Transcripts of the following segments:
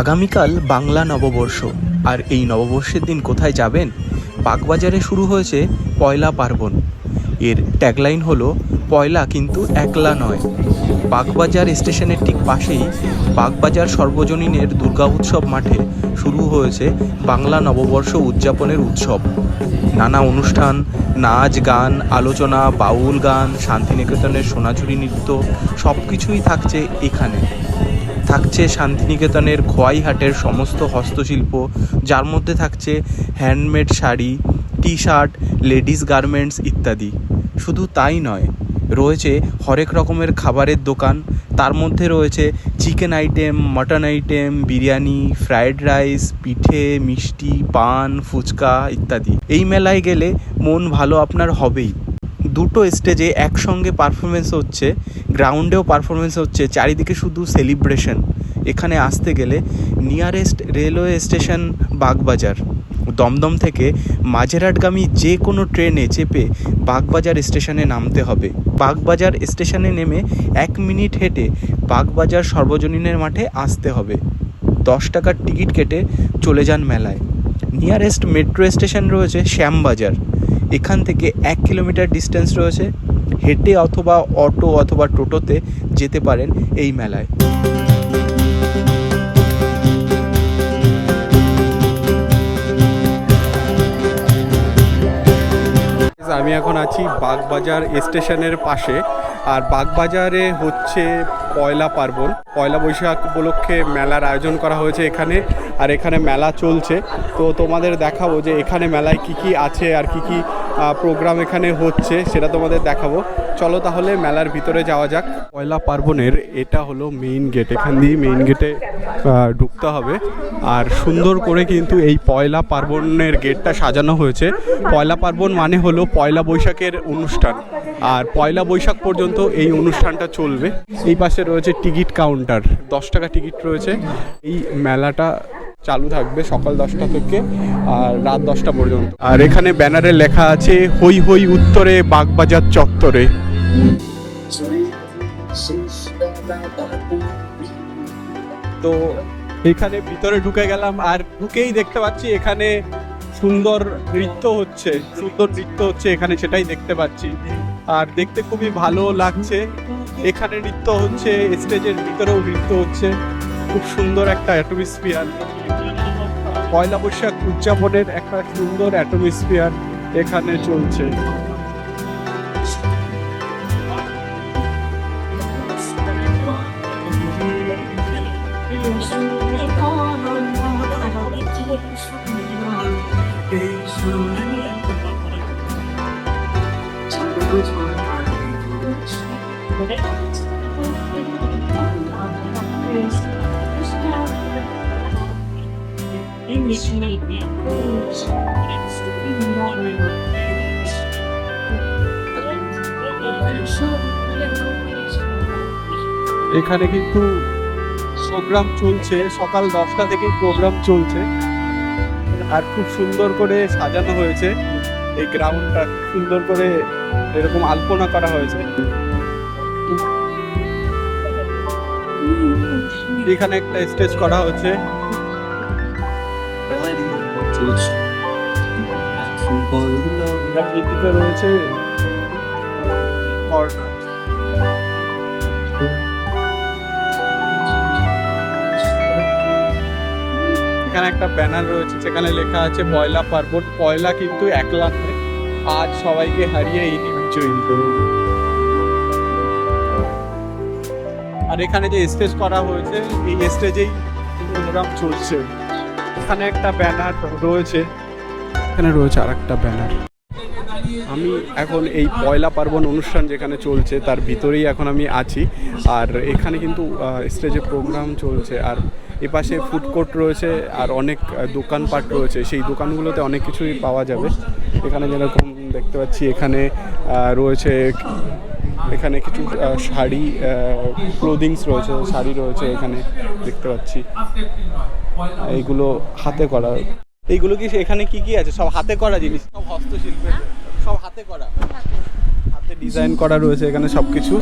আগামীকাল বাংলা নববর্ষ। আর এই নববর্ষের দিন কোথায় যাবেন? বাগবাজারে শুরু হয়েছে পয়লা পার্বণ। এর ট্যাগলাইন হলো, পয়লা কিন্তু একলা নয়। বাগবাজার স্টেশনের ঠিক পাশেই বাগবাজার সর্বজনীনের দুর্গা উৎসব মাঠে শুরু হয়েছে বাংলা নববর্ষ উদযাপনের উৎসব। নানা অনুষ্ঠান, নাচ, গান, আলোচনা, বাউল গান, শান্তিনিকেতনের সোনাঝুরি নৃত্য সব কিছুই থাকছে এখানে। থাকছে শান্তিনিকেতনের খোয়াইহাটের সমস্ত হস্তশিল্প। যার মধ্যে থাকছে handmade sari T shirt ladies garments ইত্যাদি। শুধু তাই নয়, রয়েছে হরেক রকমের খাবারের দোকান। তার মধ্যে রয়েছে chicken item mutton item biryani fried rice পিঠে, মিষ্টি, পান, ফুচকা ইত্যাদি। এই মেলায় গেলে মন ভালো আপনার হবেই। দুটো স্টেজে একসঙ্গে পারফরমেন্স হচ্ছে গ্রাউন্ডেও পারফরমেন্স হচ্ছে, চারিদিকে শুধু সেলিব্রেশন এখানে আসতে গেলে nearest railway station Bagbazar. Dumdum থেকে মাঝেরহাটগামী যে কোনো ট্রেনে চেপে বাগবাজার স্টেশনে নামতে হবে। বাগবাজার স্টেশনে নেমে এক মিনিট হেঁটে বাগবাজার সর্বজনীনের মাঠে আসতে হবে। দশ টাকার টিকিট কেটে চলে যান মেলায়। নিয়ারেস্ট মেট্রো স্টেশন রয়েছে শ্যামবাজার। এখান থেকে এক কিলোমিটার ডিস্টেন্স রয়েছে। হেঁটে অথবা অটো অথবা টোটোতে যেতে পারেন এই মেলায়। আমি এখন আছি বাগবাজার স্টেশনের পাশে। আর বাগবাজারে হচ্ছে পয়লা পার্বণ। পয়লা বৈশাখ উপলক্ষে মেলার আয়োজন করা হয়েছে এখানে। আর এখানে মেলা চলছে। তো তোমাদের দেখাবো যে এখানে মেলায় কি কি আছে আর কি কি প্রোগ্রাম এখানে হচ্ছে, সেটা তোমাদের দেখাবো। চলো তাহলে মেলার ভিতরে যাওয়া যাক। পয়লা পার্বণের এটা হলো মেইন গেট এখান দিয়ে মেইন গেটে ঢুকতে হবে। আর সুন্দর করে কিন্তু এই পয়লা পার্বণের গেটটা সাজানো হয়েছে। পয়লা পার্বণ মানে হলো পয়লা বৈশাখের অনুষ্ঠান। আর পয়লা বৈশাখ পর্যন্ত এই অনুষ্ঠানটা চলবে। এই পাশে রয়েছে টিকিট কাউন্টার দশ টাকা টিকিট রয়েছে। এই মেলাটা চালু থাকবে সকাল দশটা থেকে আর রাত দশটা পর্যন্ত। আর এখানে ব্যানারে লেখা আছে হই হই উত্তরে বাগবাজার চত্বরে। তো এখানে ভিতরে ঢুকে গেলাম আর ঢুকেই দেখতে পাচ্ছি এখানে সুন্দর নৃত্য হচ্ছে সুন্দর নৃত্য হচ্ছে এখানে সেটাই দেখতে পাচ্ছি। আর দেখতে খুবই ভালো লাগছে এখানে নৃত্য হচ্ছে স্টেজের ভিতরেও নৃত্য হচ্ছে। খুব সুন্দর একটা অ্যাটমসফিয়ার পয়লা বৈশাখ উদযাপনের একটা সুন্দর অ্যাটমসফিয়ার এখানে চলছে। এখানে কিন্তু প্রোগ্রাম চলছে সকাল দশটা থেকে প্রোগ্রাম চলছে। আর খুব সুন্দর করে সাজানো হয়েছে। এই গ্রাউন্ডটা সুন্দর করে এরকম আলপনা করা হয়েছে। এখানে একটা স্টেজ করা এখানে একটা ব্যানার রয়েছে সেখানে লেখা আছে পয়লা পার্বণ। পয়লা কিন্তু একলা আজ সবাইকে হারিয়ে এই বিজয়ী আর এখানে যে স্টেজ করা হয়েছে, এই স্টেজেই প্রোগ্রাম চলছে। এখানে একটা ব্যানার রয়েছে। এখানে রয়েছে আর একটা ব্যানার। আমি এখন এই পয়লা পার্বণ অনুষ্ঠান যেখানে চলছে তার ভিতরেই এখন আমি আছি। আর এখানে কিন্তু স্টেজে প্রোগ্রাম চলছে। আর এপাশে ফুড কোর্ট রয়েছে আর অনেক দোকানপাট রয়েছে। সেই দোকানগুলোতে অনেক কিছুই পাওয়া যাবে। এখানে যেরকম দেখতে পাচ্ছি এখানে রয়েছে এখানে কিছু শাড়ি ক্লোদিংস রয়েছে শাড়ি রয়েছে এখানে দেখতে পাচ্ছি। এইগুলো হাতে করা। এইগুলো কি এখানে কি কি আছে? সব হাতে করা জিনিস? সব হস্তশিল্পের। সব হাতে করা। হাতে ডিজাইন করা রয়েছে এখানে সব কিছু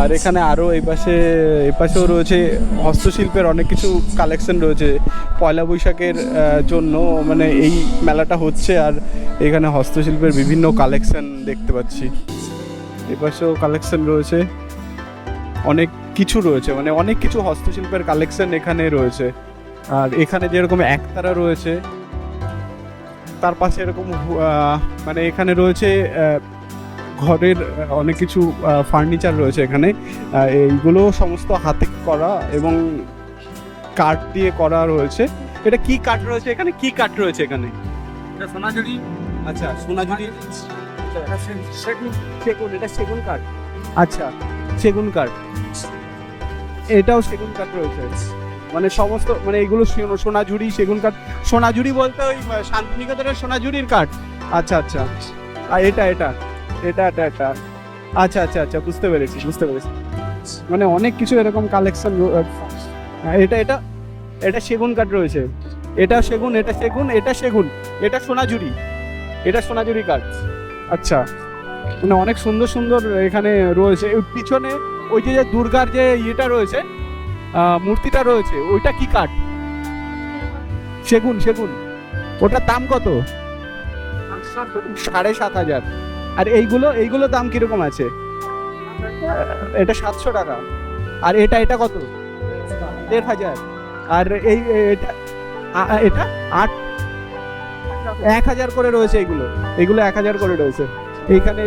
আর এখানে আরও এই পাশে, এই পাশেও রয়েছে হস্তশিল্পের অনেক কিছু কালেকশন রয়েছে। পয়লা বৈশাখের জন্য মানে এই মেলাটা হচ্ছে আর এখানে হস্তশিল্পের বিভিন্ন কালেকশন দেখতে পাচ্ছি। এই পাশেও কালেকশন রয়েছে। অনেক কিছু রয়েছে। মানে অনেক কিছু হস্তশিল্পের কালেকশন এখানে রয়েছে। আর এখানে যেরকম একতারা রয়েছে তার পাশে এরকম মানে এখানে রয়েছে ঘরের অনেক কিছু ফার্নিচার রয়েছে এখানে। এইগুলো সমস্ত হাতে করা এবং কাঠ দিয়ে করা রয়েছে। এটা কি কাঠ রয়েছে এখানে? কি কাঠ রয়েছে এখানে? এটা সোনাঝুরি। আচ্ছা সোনাঝুরি সেগুন সেগুন এটা সেগুন কাঠ। আচ্ছা সেগুন কাঠ। এটাও সেগুন কাঠ রয়েছে। মানে সমস্ত মানে এগুলো সোনা- সোনাঝুরি সেগুন কাঠ সোনাঝুরি বলতে ওই শান্তিনিকেতনের সোনাঝুরির কাঠ। আচ্ছা আচ্ছা। আর এটা এটা এটা এটা এটা। আচ্ছা আচ্ছা আচ্ছা বুঝতে পেরেছি বুঝতে পেরেছি। মানে অনেক কিছু এরকম কালেকশন এটা এটা এটা সেগুন কাঠ রয়েছে। এটা সেগুন এটা সেগুন এটা সেগুন, এটা সোনাঝুরি এটা সোনাঝুরি কাঠ। আচ্ছা মানে অনেক সুন্দর সুন্দর এখানে রয়েছে। পিছনে ওই যে দুর্গার যে ইয়েটা রয়েছে মূর্তিটা রয়েছে, ওইটা কি কাঠ? সেগুন সেগুন। ওটার দাম কত? সাড়ে সাত হাজার। আর এইগুলো এইগুলো দাম কীরকম আছে? এটা সাতশো টাকা। আর এটা এটা কত? দেড় হাজার। আর এই, এটা এটা আট, এক হাজার করে রয়েছে এইগুলো। এইগুলো এক হাজার করে রয়েছে। এইখানে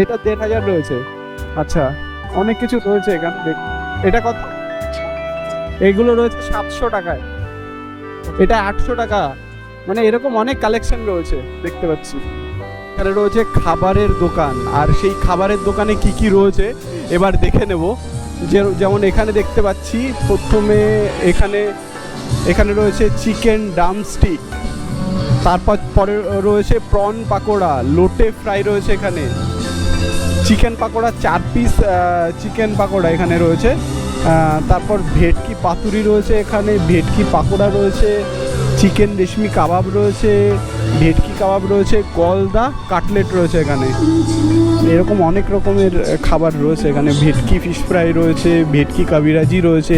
এটা দেড় হাজার রয়েছে। আচ্ছা অনেক কিছু রয়েছে এখানে। এটা কত? এইগুলো রয়েছে সাতশো টাকায়। এটা আটশো টাকা। মানে এরকম অনেক কালেকশন রয়েছে, দেখতে পাচ্ছি। এখানে রয়েছে খাবারের দোকান। আর সেই খাবারের দোকানে কি কি রয়েছে, এবার দেখে নেব। যে, যেমন এখানে দেখতে পাচ্ছি, প্রথমে এখানে এখানে রয়েছে চিকেন ডামস্টিক তারপর পরে রয়েছে প্রন পাকোড়া, লোটে ফ্রাই রয়েছে এখানে। চিকেন পাকোড়া চার পিস চিকেন পাকোড়া এখানে রয়েছে। তারপর ভেটকি পাতুরি রয়েছে এখানে, ভেটকি পাকোড়া রয়েছে, চিকেন রেশমি কাবাব রয়েছে, ভেটকি কাবাব রয়েছে, গলদা কাটলেট রয়েছে এখানে। এরকম অনেক রকমের খাবার রয়েছে এখানে। ভেটকি ফিশ ফ্রাই রয়েছে, ভেটকি কাবিরাজি রয়েছে,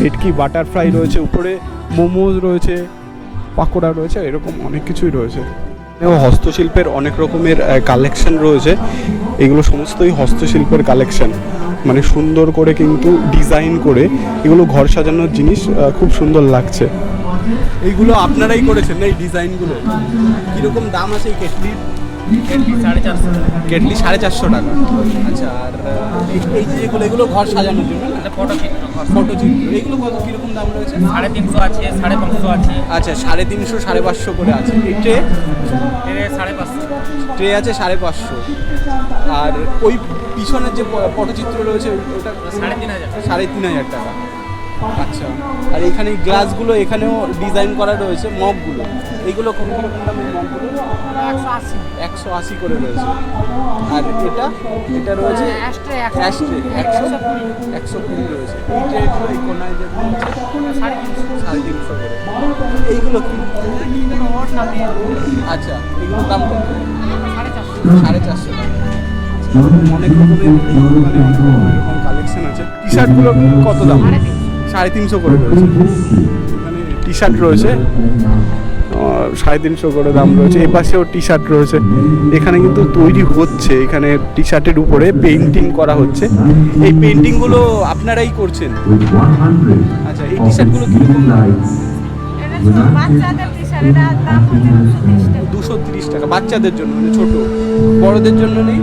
ভেটকি বাটার ফ্রাই রয়েছে, উপরে মোমোজ রয়েছে, পাকোড়া রয়েছে, এরকম অনেক কিছুই রয়েছে। হস্তশিল্পের অনেক রকমের কালেকশন রয়েছে। এগুলো সমস্তই হস্তশিল্পের কালেকশন মানে সুন্দর করে কিন্তু ডিজাইন করে এগুলো ঘর সাজানোর জিনিস খুব সুন্দর লাগছে। এইগুলো আপনারাই করেছেন এই ডিজাইনগুলো কীরকম দাম আছে এই কেটলির? সাড়ে চারশো কেটলি সাড়ে চারশো টাকা। আচ্ছা আর এই- যে যেগুলো এগুলো ঘর সাজানোর জন্য ফটো চিত্র ফটো চিত্র। এগুলো কত কীরকম দাম রয়েছে? সাড়ে তিনশো আছে সাড়ে পাঁচশো আছে। আচ্ছা সাড়ে তিনশো সাড়ে পাঁচশো করে আছে। এই ট্রে? ট্রে সাড়ে পাঁচশো। ট্রে আছে সাড়ে পাঁচশো। আর ওই পিছনের যে পটচিত্র রয়েছে ওটা সাড়ে তিন হাজার। সাড়ে তিন হাজার টাকা। আচ্ছা। আর এখানে গ্লাসগুলো এখানেও ডিজাইন করা রয়েছে মগগুলো। এইগুলো কোন কীরকম দামের মগগুলো? একশো আশি একশো আশি করে রয়েছে। আর এটা? এটা রয়েছে অ্যাস্ট্রে অ্যাস্ট্রে একশো একশো কুড়ি। রয়েছে। এই এই কোনায় যেগুলো সাড়ে তিনশো। সাড়ে তিনশো করে। এইগুলো কি? আচ্ছা এগুলোর দাম কত? সাড়ে চারশো। সাড়ে চারশো অনেক রকমের মানে এরকম কালেকশন আছে। টি শার্টগুলো কত দাম? সাড়ে তিনশো করে রয়েছে। এখানে টি শার্ট রয়েছে সাড়ে তিনশো করে দাম রয়েছে। এই পাশেও টি শার্ট রয়েছে। এখানে কিন্তু তৈরি হচ্ছে। এখানে টি শার্টের উপরে পেন্টিং করা হচ্ছে। এই পেন্টিংগুলো আপনারাই করছেন? আচ্ছা এই টি শার্টগুলো কীরকম? তিরিশ টাকা দুশো তিরিশ টাকা। বাচ্চাদের জন্য মানে ছোট। বড়দের জন্য নেই?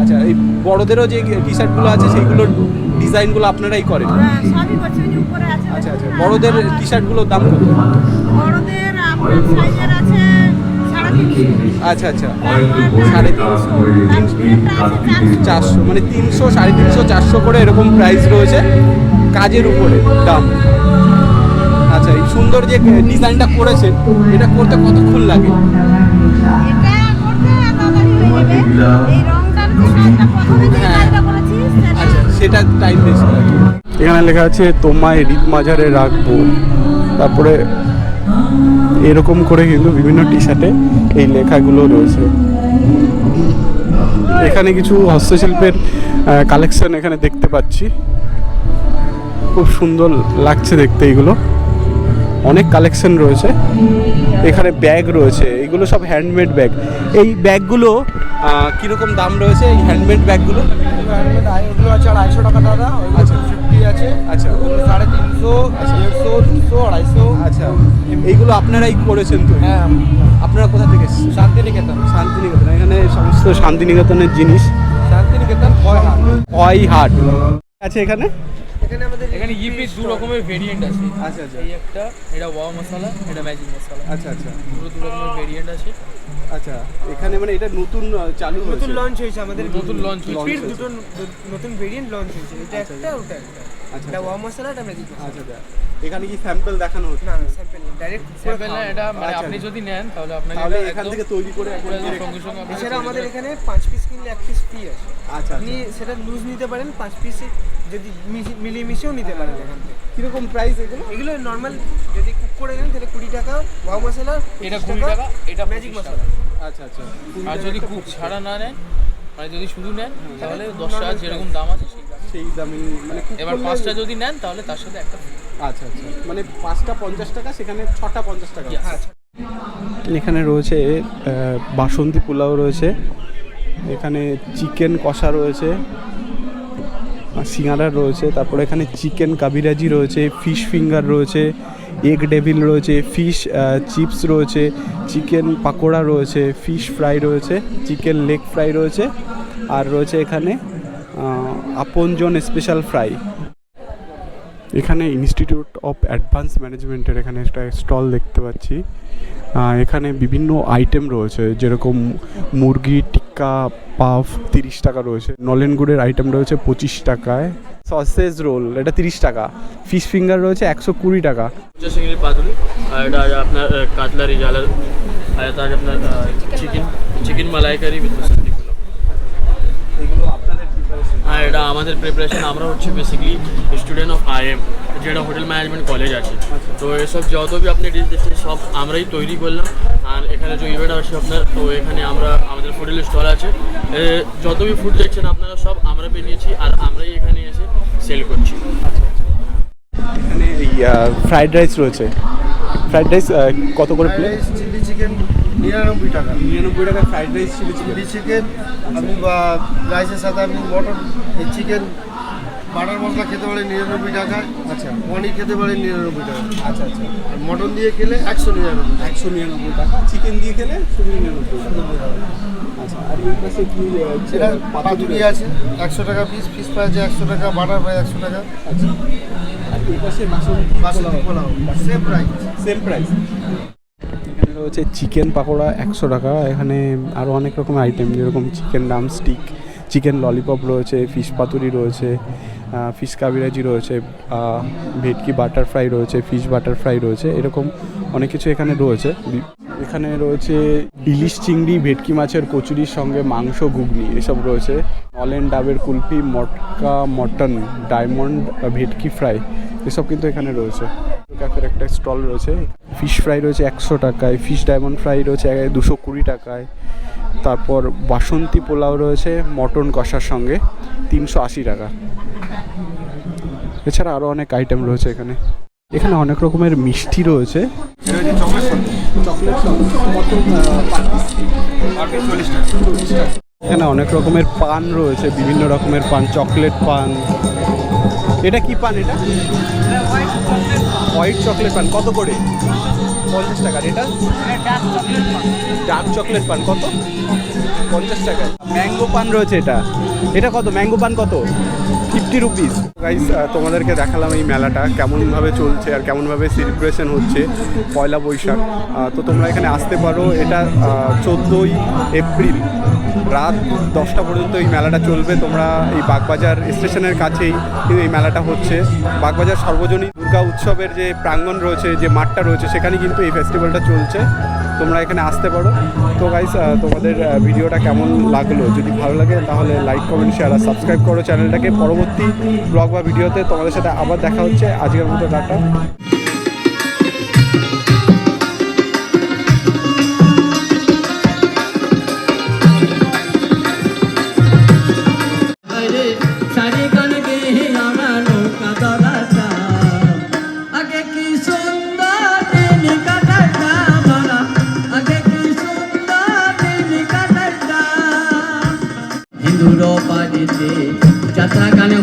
আচ্ছা এই বড়দেরও যে টি শার্টগুলো আছে সেইগুলোর ডিজাইনগুলো আপনারাই করেন? হ্যাঁ, সবই করছে। ওই যে উপরে আছে আচ্ছা আচ্ছা। বড়দের টি শার্টগুলোর দাম কত? বড়দের সাইজের আছে আচ্ছা আচ্ছা। সাড়ে তিনশো। চারশো। মানে তিনশো সাড়ে তিনশো চারশো করে এরকম প্রাইস রয়েছে কাজের উপরে দাম। আচ্ছা এই সুন্দর যে ডিজাইনটা করেছেন এটা করতে কতক্ষণ লাগে? এটা করতে তাড়াতাড়ি হয়ে সেটা টাইম বেশি লাগে এখানে লেখা আছে, তোমায় হৃদ মাঝারে রাখব। তারপরে এরকম করে কিন্তু বিভিন্ন টি শার্টে এই লেখাগুলো রয়েছে। এখানে কিছু হস্তশিল্পের কালেকশন এখানে দেখতে পাচ্ছি। খুব সুন্দর লাগছে দেখতে এগুলো। অনেক কালেকশন রয়েছে। এখানে ব্যাগ রয়েছে। এগুলো সব হ্যান্ডমেড ব্যাগ এই ব্যাগগুলো কীরকম দাম রয়েছে? এই হ্যান্ডমেড ব্যাগগুলো ওগুলো আছে আড়াইশো টাকা দাদা আচ্ছা। ফিফটি আছে আচ্ছা। ওগুলো সাড়ে তিনশো দেড়শো দুশো আড়াইশো। আচ্ছা। এইগুলো আপনারাই করেছেন তো? হ্যাঁ। আপনারা কোথা থেকে শান্তিনিকেতন। শান্তিনিকেতন এখানে সমস্ত শান্তিনিকেতনের জিনিস। শান্তিনিকেতন ভয় হাট? আছে এখানে? এখানে আমাদের এখানে ইপি দু রকমের ভেরিয়েন্ট আছে। আচ্ছা আচ্ছা। এই একটা এটা মশলা এটা ম্যাজিক মশলা। আচ্ছা আচ্ছা। দুটো দু রকমের ভেরিয়েন্ট আছে। আচ্ছা এখানে মানে এটা নতুন চালু নতুন লঞ্চ হয়েছে আমাদের নতুন launch হয়েছে। দুটো নতুন ভেরিয়েন্ট লঞ্চ হয়েছে। এটা একটা ওটা একটা। আচ্ছা এটা ওয়া মশলা এটা ম্যাজিক আচ্ছা আচ্ছা। এখানে কি স্যাম্পল দেখানো হচ্ছে? না স্যাম্পল ডাইরেক্ট স্যাম্পল না এটা মানে আচ্ছা। আপনি যদি নেন তাহলে আপনাকে তাহলে এখান থেকে তৈরি করে একদম সঙ্গে সঙ্গে এছাড়া আমাদের এখানে পাঁচ পিস কিনলে এক পিস ফ্রি আছে। আচ্ছা আপনি সেটা লুজ নিতে পারেন পাঁচ পিসে যদি মিশি- মিলিয়ে মিশিয়েও নিতে পারেন এখান থেকে। কীরকম প্রাইস এগুলো? এগুলো নর্মাল যদি করে নেন তাহলে কুড়ি টাকা ওয়া মশলা এটা কুড়ি টাকা এটা ম্যাজিক মশলা। আচ্ছা আচ্ছা। আর যদি কুক ছাড়া না নেন মানে যদি শুধু নেন তাহলে দশ টাকা যেরকম দাম আছে সেই দাম। সেই দামি মানে এবার পাঁচটা যদি নেন তাহলে তার সাথে একটা আচ্ছা আচ্ছা। মানে পাঁচটা পঞ্চাশ টাকা সেখানে ছটা পঞ্চাশ টাকা. এখানে রয়েছে বাসন্তী পোলাও রয়েছে এখানে চিকেন কষা রয়েছে আর সিঙ্গারা রয়েছে তারপরে এখানে চিকেন কাবিরাজি রয়েছে ফিশ ফিঙ্গার রয়েছে এগ ডেভিল রয়েছে, ফিশ চিপস রয়েছে, চিকেন পাকোড়া রয়েছে, ফিশ ফ্রাই রয়েছে, চিকেন লেগ ফ্রাই রয়েছে, আর রয়েছে এখানে আপনজন স্পেশাল ফ্রাই। এখানে ইনস্টিটিউট অফ অ্যাডভান্স ম্যানেজমেন্টের এখানে একটা স্টল দেখতে পাচ্ছি। এখানে বিভিন্ন আইটেম রয়েছে যেরকম মুরগি টিক্কা পাফ তিরিশ টাকা রয়েছে। নলেন গুড়ের আইটেম রয়েছে পঁচিশ টাকায়। সসেজ রোল এটা তিরিশ টাকা। ফিশ ফিঙ্গার রয়েছে একশো কুড়ি টাকা। পাতুরি আর এটা আপনার আহ, কাতলারি জালার আর আপনার চিকেন চিকেন মালাইকারি এগুলো আর এটা আমাদের প্রিপারেশন আমরা হচ্ছে basically student of I M যেটা হোটেল ম্যানেজমেন্ট কলেজ আছে। তো এসব যত বি আপনি ডিশ দিচ্ছেন সব আমরাই তৈরি করলাম। আর এখানে যে ইভেন্ট আছে আপনার তো এখানে আমরা আমাদের হোটেল স্টল আছে। এ, যত বি ফুড দেখছেন আপনারা সব আমরা বেরিয়েছি আর আমরাই এখানে এসে সেল করছি। এখানে এই ফ্রাইড রাইস রয়েছে। ফ্রাইড রাইস কত করে প্লেট চিলি চিকেন নিরানব্বই টাকা। নিরানব্বই টাকা ফ্রাইড রাইস ছিল চিলি চিকেন আপনি বা রাইসের সাথে আপনি মটন এই চিকেন বাটার মশলা খেতে পারেন নিরানব্বই টাকায় আচ্ছা। পনির খেতে পারেন নিরানব্বই টাকা। আচ্ছা আচ্ছা। আর মটন দিয়ে খেলে একশো নিরানব্বই একশো নিরানব্বই টাকা। চিকেন দিয়ে খেলে শুধু নিরানব্বই টাকা। আচ্ছা আর পাশে কি পাতুরি? আছে। একশো টাকা পিস পিস ফ্রাই আছে একশো টাকা বাটার ফ্রাই একশো টাকা। আচ্ছা। আর এই পাশে বাসন্তী বাসন্তী pulao? Same price same price রয়েছে চিকেন পাকোড়া একশো টাকা। এখানে আরও অনেক রকম আইটেম যেরকম chicken drumstick chicken lollipop রয়েছে ফিশ পাতুরি রয়েছে ফিশ কাবিরাজি রয়েছে ভেটকি বাটার ফ্রাই রয়েছে ফিশ বাটার ফ্রাই রয়েছে, এরকম অনেক কিছু এখানে রয়েছে। এখানে রয়েছে ইলিশ চিংড়ি, ভেটকি মাছের কচুরির সঙ্গে মাংস, ঘুগনি, এসব রয়েছে। অলেন ডাবের কুলফি, মটকা, মটন, ডায়মন্ড, ভেটকি ফ্রাই। এসব কিন্তু এখানে রয়েছে। ক্যাফের একটা স্টল রয়েছে। ফিশ ফ্রাই রয়েছে একশো টাকায়, ফিশ ডায়মন্ড ফ্রাই রয়েছে দুশো কুড়ি টাকায়। তারপর বাসন্তী পোলাও রয়েছে মটন কষার সঙ্গে, তিনশো আশি টাকা। এছাড়া আরও অনেক আইটেম রয়েছে এখানে। এখানে অনেক রকমের মিষ্টি রয়েছে। এখানে অনেক রকমের পান রয়েছে, বিভিন্ন রকমের পান, চকলেট পান। এটা কি পান এটা? হোয়াইট চকলেট পান। কত করে? পঞ্চাশ টাকার এটা? ডার্ক চকলেট পান। কত? পঞ্চাশ টাকা ম্যাঙ্গো পান রয়েছে এটা। এটা কত? ম্যাঙ্গো পান কত? Fifty rupees. গাইস তোমাদেরকে দেখালাম এই মেলাটা, কেমনভাবে চলছে আর কেমনভাবে সেলিব্রেশন হচ্ছে পয়লা বৈশাখ। তো তোমরা এখানে আসতে পারো, এটা চোদ্দোই এপ্রিল রাত দশটা পর্যন্ত এই মেলাটা চলবে। তোমরা এই বাগবাজার স্টেশনের কাছেই কিন্তু এই মেলাটা হচ্ছে। বাগবাজার সর্বজনীন দুর্গা উৎসবের যে প্রাঙ্গণ রয়েছে, যে মাঠটা রয়েছে, সেখানে কিন্তু এই ফেস্টিভ্যালটা চলছে। তোমরা এখানে আসতে পারো। তো গাইস তোমাদের ভিডিওটা কেমন লাগল? যদি ভালো লাগে, তাহলে লাইক কমেন্ট শেয়ার আর সাবস্ক্রাইব করো চ্যানেলটাকে। পরবর্তী ব্লগ বা ভিডিওতে তোমাদের সাথে আবার দেখা হচ্ছে। আজকের মতো টাটা। দিতে চাষা গানে